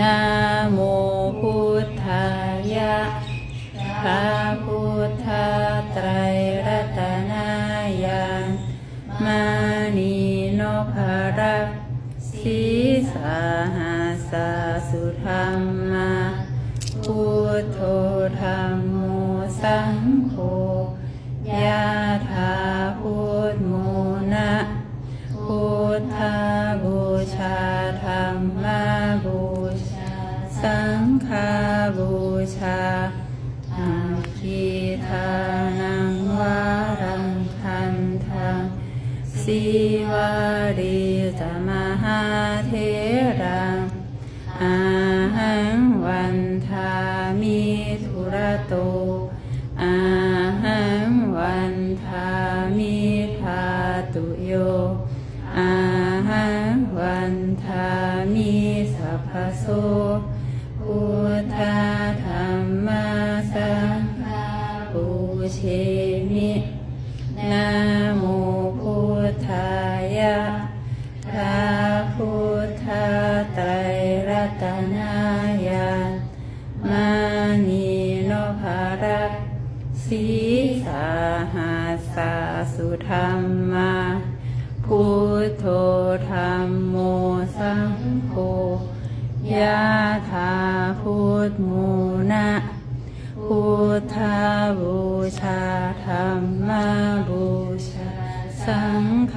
นะโมพุทธายะพระพุทธไตรรัตนายานมานีนภรักสีสาหาสาสุธรรมาพุทโธธรรมโมสังโฆยะถาพุทโม ชาอาคีทานังวารังคันทังสีวารีจมหาเทรังอาหังวันทามิธุระโตอาหังวันทามิทาตุโยอาหังวันทามิสัพพโสพุทธธ เชมินะโมพุทธายะพระพุทธไตรรัตนายานมานีโนภารักสีสาหาสาสุธรรมาพุทโธธรรมโมสังโฆยะถาพุทโม พุทธบูชาธรรมบูชา สังฆ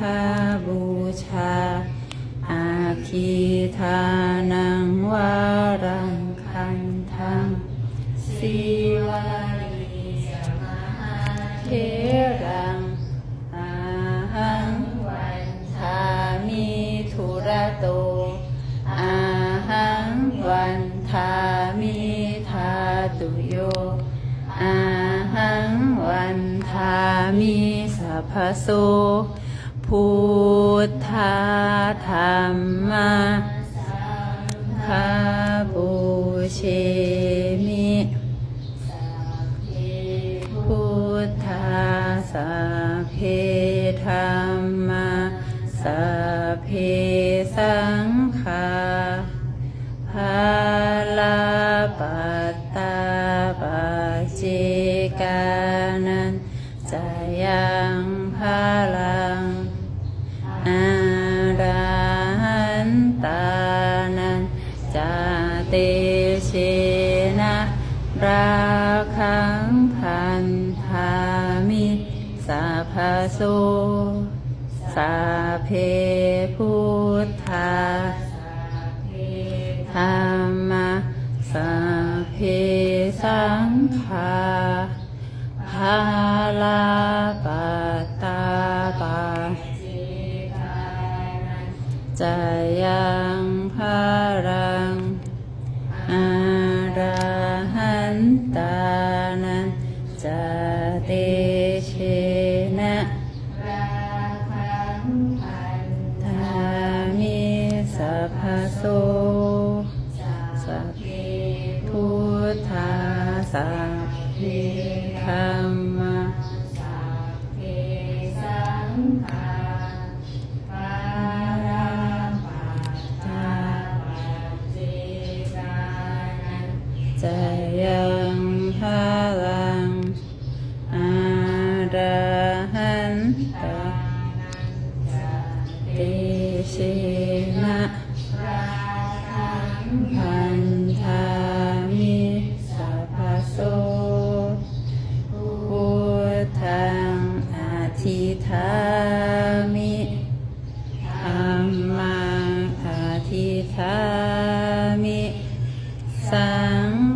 บูชา อาคีทานังวารังคันทังสีวา มิสัพโสพุทธาธรรมะคาบูเชมิพุทธาสัพเพธรรมาสัพเพสังฆา จยังพาลังอารันตานันจาตเชนะราคังพันธามิสัพพโสสาเพพุทธาธรรมะสัพเพสังฆาาลาปัตาปาจะยังพารังอาราหันตานันจะเตเชนะทาคังพันธามิสัพพโสสัพพุทธาสัพ ระหันตาติสินะพันธามิสัพพโสพุทธังอาทิธามิธรรมังอาทิธามิ สัง